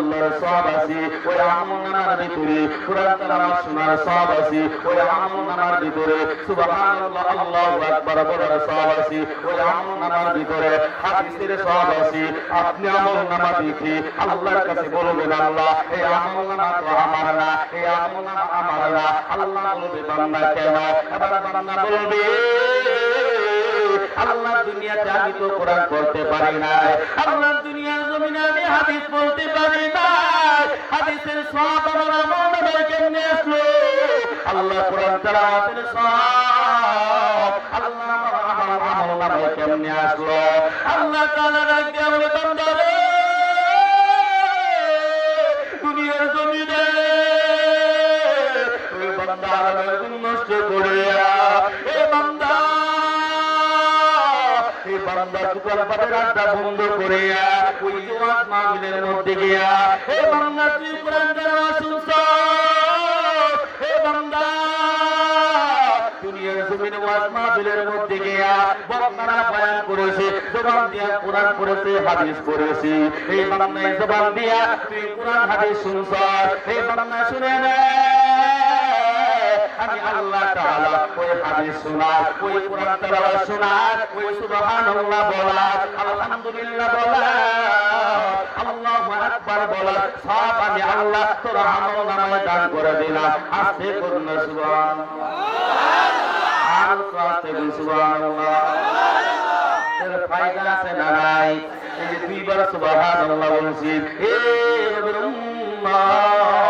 সুবহানাল্লাহর সওয়াব আছে ওই আমল নামার ভিতরে কোরআন তেলাওয়াত শোনার সওয়াব আছে ওই আমল নামার ভিতরে, সুবহানাল্লাহ, আল্লাহু আকবার বলার সওয়াব আছে ওই আমল নামার ভিতরে, হাদিসের সওয়াব আছে আপনি আমল নামা দেখে আল্লাহর কাছে বলবেন, আল্লাহ, এই আমলনামা তো আমার না, এই আমলনামা আমার না। আল্লাহ বলবে, বান্দা কেন? এবার বান্দা বলবে আল্লাহ দুনিয়াতে আমি তো কোরআন পড়তে পারি না আল্লাহ দুনিয়ার জমিনে আমি হাদিস বলতে পারি না হাদিসের সব আমার নামায় কেমনে আসলো? আল্লাহ কোরআন তেলাওয়াতের সব আল্লাহ আমার আমল কেমনে আসলো? আল্লাহ তাআলা দুনিয়ার জমিনে ওই নষ্ট করিয়া এ আড্ডা বন্ধ করিয়া ওই জমাত মাহফিলের মধ্যে গিয়া, হে বান্দা, তুই কোরআন তেলাওয়াত শুনছ? হে বান্দা, দুনিয়ার জমিনে ওয়াজ মাহফিলের মধ্যে গিয়া বক্তারা বয়ান করেছে এই বান্দা জবান দিয়া, তুই কোরআন, হাদিস শুনছ? এই বান্দা, শুনে নে। আমি আল্লাহ তাআলা, ওই হাদিস শোনার, ওই কোরআন তেলাওয়াত শোনার, ওই সুবহানাল্লাহ বলা আলহামদুলিল্লাহ বলা আল্লাহু আকবার বলা সব আমি আল্লাহ তোর আমল নামায় দান করে দিলাম। আস্তে করুন সুবহানাল্লাহ। আর আস্তে করুন সুবহানাল্লাহ। এর ফায়দা আছে না নাই? এই যে দুইবার সুবহানাল্লাহ বলছি, হে রবের উম্মাহ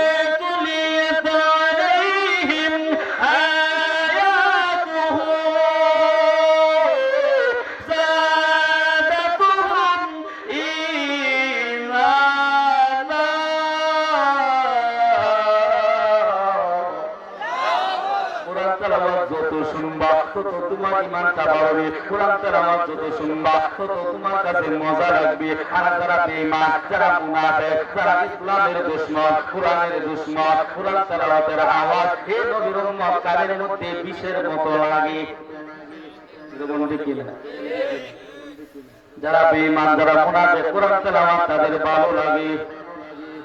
ঈমানটা বাড়বে কোরআন তেলাওয়াত যত শুনবা তত তোমার কাছে মজা লাগবে। আর যারা বেঈমান, যারা মুনাফিক, যারা ইসলামের দুশমন, কোরআনের দুশমন, কোরআন তেলাওয়াতের আওয়াজ এই নবীর উম্মত কানের মধ্যে বিষের মতো লাগে? যারা বেঈমান, যারা মুনাফিক, কোরআন তেলাওয়াত তাদের ভালো লাগে।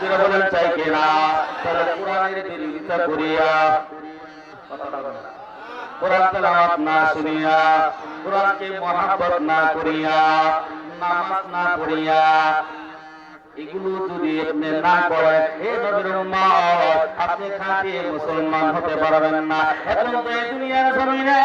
যেটা বলেন চাই কিনা? তাহলে কোরআনের বিরোধিতা করিয়া কোরআন তেলাওয়াত না শুনিয়া, কোরআনকে মহাব্বত না করিয়া, নামাজ না পড়িয়া এগুলো যদি আপনি না করেন এ নবীর উম্মত, আপনি খাঁটি মুসলমান হতে পারবেন না। এখন তো এই দুনিয়ার জমিনে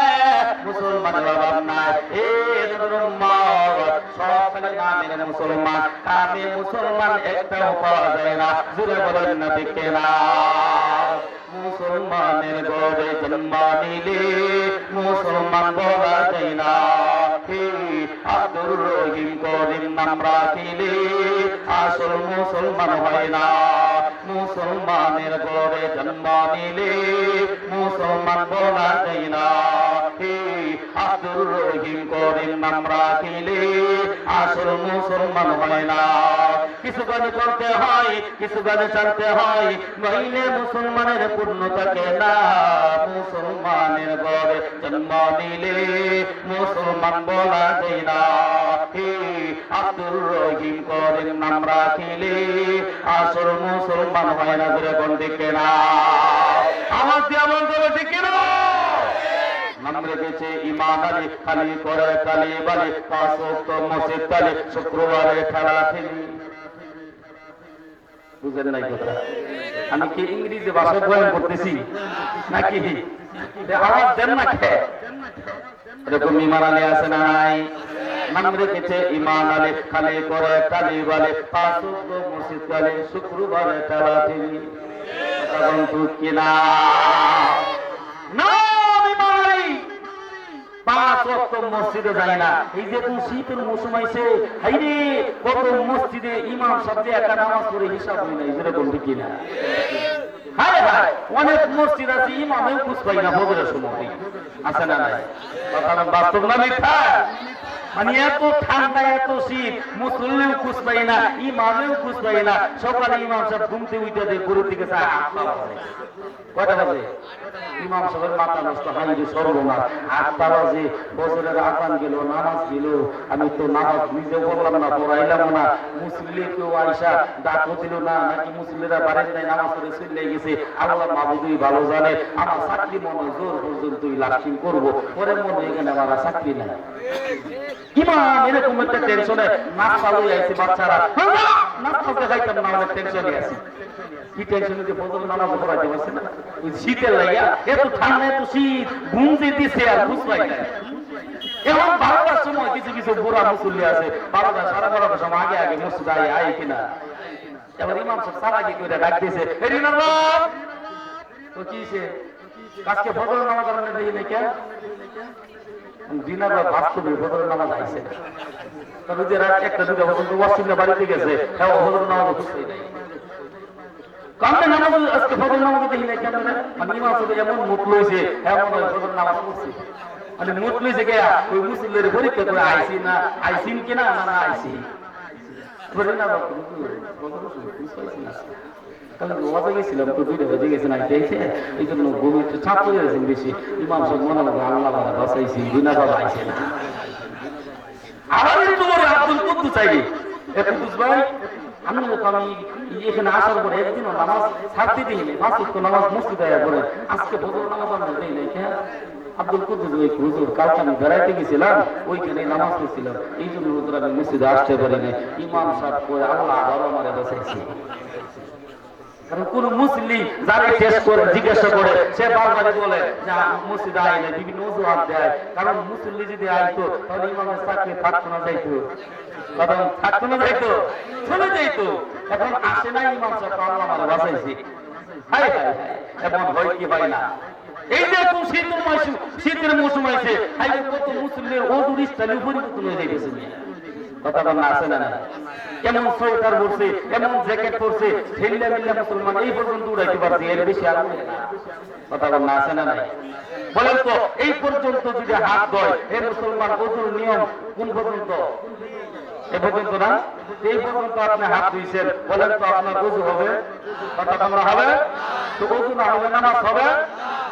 এ নবীর উম্মত খালি নামের মুসলমান কামে মুসলমান একটাও পাওয়া যায় না। জুড়ে বলেন না দেখে না মুসলমানের গড়ে জন্ম নিলে মুসলমান বলা যায় না। হে আব্দুর রহিম করিম নাম রাখিলে আসল মুসলমান হয় না। মুসলমানের গড়ে জন্ম নিলে মুসলমান বলা যায় না। নাম রাখিলে আসল মুসলমান হয় না। কিছু কাজ করতে হয়, কিছু কাজ জানতে হয়। নইলে মুসলমানের পূর্ণ থাকে না। মুসলমানের ঘরে জন্ম নিলে মুসলমান বলা যায় না। হে আব্দুর রহিম করিম নাম রাখিলে আসল মুসলমান হয় না যেরকম দেখে না। আমার দিয়ে হবে ঠিক কিনা ইমাম আলী, খালি করে কালি মসজিদ শুক্রবারে খেলা খেলি কথা? আমি কি ইংরেজি ভাষা বয়ান করতেছি? নাকি? আওয়াজ দেন না এরকম ইমান আলী আছে না নাই? নাম রেখেছে ইমান আলী, খালি করে কালি বলে পাঁচ ওয়াক্ত মসজিদ তালি, শুক্রবারে তখন তুই কিনা? না! পাঁচ মসজিদে যায় না। শীতের মৌসুম আইছে, হাইরে, কত মসজিদে ইমাম সাহেব একা নামাজ পড়ে হিসাব না যেরকম ঠিকই না? অনেক মসজিদ আছে, ইমামেও খুঁজ আছে না নাই? কথা বাস্তব না মিথ্যা? মানে এত ঠান্ডা, এত শীত সকালে ইমাম সাহেব ঘুমতে উঠে গরুর দিকে ইমাম সাহেবের মাথা নষ্ট হয় যে সর্বনাশ। আটটা বাজে বছরের আকান গেল নামাজ গেল আমি তো নামাজ নিজে বললাম না পড়াইলাম না। মুসলিম কেউ আইসা ডাকও দিল না, নাকি মুসলিমরা বাড়ির নাই, নামাজ পড়ে চলে গেছে। আল্লাহ মাহবুদুই ভালো জানে, আমার চাকরি মনে জোর পর্যন্তই লাস্টিং করব। পরে মনে এখানে আমার চাকরি নাই। ইমাম, এরকম একটা টেনশনে নাস্তা লই আইছে বাচ্চারা। নাস্তা তো খাইতাম না অনেক টেনশনে আছি কি টেনশনে যে ফজর নামাজ পড়াইতে পারছে না? ওই শীতের লাইয়া এত ঠান্ডা, এত শীত ঘুম দিছে আর বুঝলাই না। এখন বারোটার সময় কিছু কিছু আগে আগে মসজিদ আয় আয় কিনা। এবার ইমাম সাহেব সারা আগে করে ডাক দিয়েছে "এ রিনার তো কি সে আজকে ফজর নামাজ দিনার বা আইছে। পর্যন্ত ওয়াসিমরা বাড়িতে গেছে হ্যাঁ ফজর নামাজ নাই কামনে নামাজ, আজকে ফজর নামাজ দেখি না কেন মানে এমন মুখ লইছে এমন হয় ফজর নামাজ পড়ছে। মানে মুখ লইছে কে, ওই মুসল্লির পরীক্ষা আইছি না আইসিন কিনা না না বলে এই জন্য ঘুম একটু চাপ করে আব্দুল আয়া পড়ে আজকে হুজুর, কালকে আমি বেড়াইতে গেছিলাম, ওইখানে নামাজ পড়ছিলাম। এই জন্য আমি মসজিদে আসতে পারি ইমাম সাহেব করে আল্লাহ আবারও কারণ কোন মুসলিম শেষ করে জিজ্ঞাসা করে। সে বারবার বলে যে মসজিদে আয় না বিভিন্ন অজুহাত দেয়। কারণ মুসল্লি যদি আইতো তাহলে ইমামের চাকরি থাকতো না যাইতো। কারণ থাকতো না যাইতো চলে যাইতো। এখন আসে না ইমাম সাহেব আল্লাহ আমার বাঁচাইছি। হাই হাই হাই এমন হয় কি হয় না? এই যে শীতের মৌসুম শীতের মৌসুম আছে কত মুসলিমের পরিবর্তন হয়ে যাইতেছে। এই পর্যন্ত যদি হাত ধয়, এ মুসলমান ওজুর নিয়ম কোন পর্যন্ত? এ পর্যন্ত না? এই পর্যন্ত আপনি হাত ধুইছেন, বলেন তো আপনার ওজু হবে? কথা হবে? তো ওজু না হবে নামাজ হবে?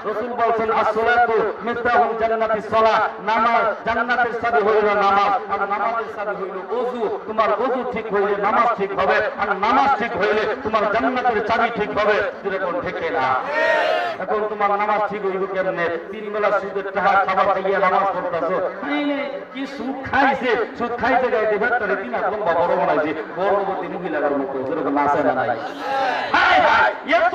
রসুল বলছেন, আসসালাতু মিফতাহুল জান্নাতিস সালাহ নামাজ, জান্নাতের চাবি হইল নামাজ, আর নামাজের চাবি হইল ওযু। তোমার ওযু ঠিক হইলে নামাজ ঠিক হবে, আর নামাজ ঠিক হইলে তোমার জান্নাতের চাবি ঠিক হবে। ঠিক না। এখন তোমার নামাজ ঠিক কেমনে? তিন বেলা সুদের টাকা খাবার নামাজ কি সুদ খাইছে? সুদ খাইতে গাইতে ভেতরে বড় গর্ভবতী আছে না নাই? হায় হায়, এত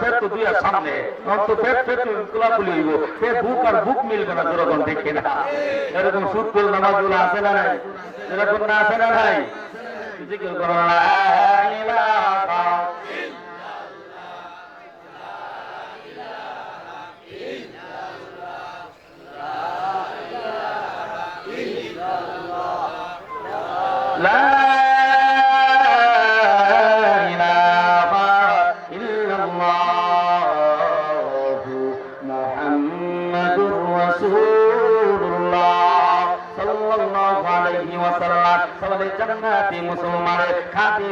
फिर तो दिया सामने और तो फिर फिर तो इनकला खुली वो फिर भूख और भूख मिल गया जोरो कौन देखे ना जोरो कौन सूद कुल नमाज जोला आसे ना नहीं जोरो कौन ना आसे ना नहीं जिक्र करो ला इलाहा لا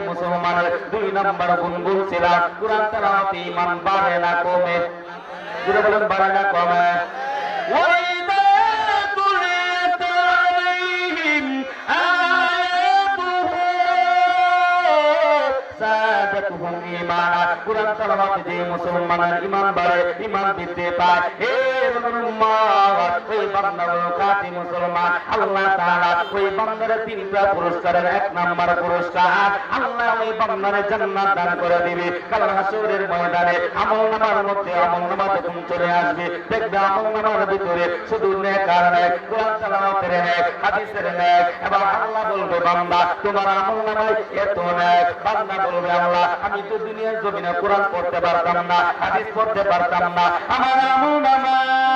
মুসলমানের দুই নাম্বার গুনগুন ছিল কোরআন তেলাওয়াতে ঈমান বাড়ে না কমে। জোরে বলেন, বাড়ে না কমে। কোরআন তেলাওয়াতে যে মুসলমানের ঈমান বাড়ে, ঈমান দিতে পারে এবং আমি তো দুনিয়ার জমিনে কোরআন পড়তে পারতাম না, হাদিস পড়তে পারতাম না। আমার আমল নামায়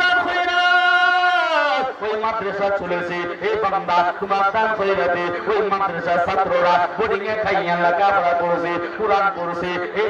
ওই মাদ্রাসা চলেছে এই বান্দা, তোমার তার ওই মাদ্রাসার ছাত্ররা বোর্ডিং এ খাইয়া লেখাপড়া করেছে, কোরআন পড়ছে। এই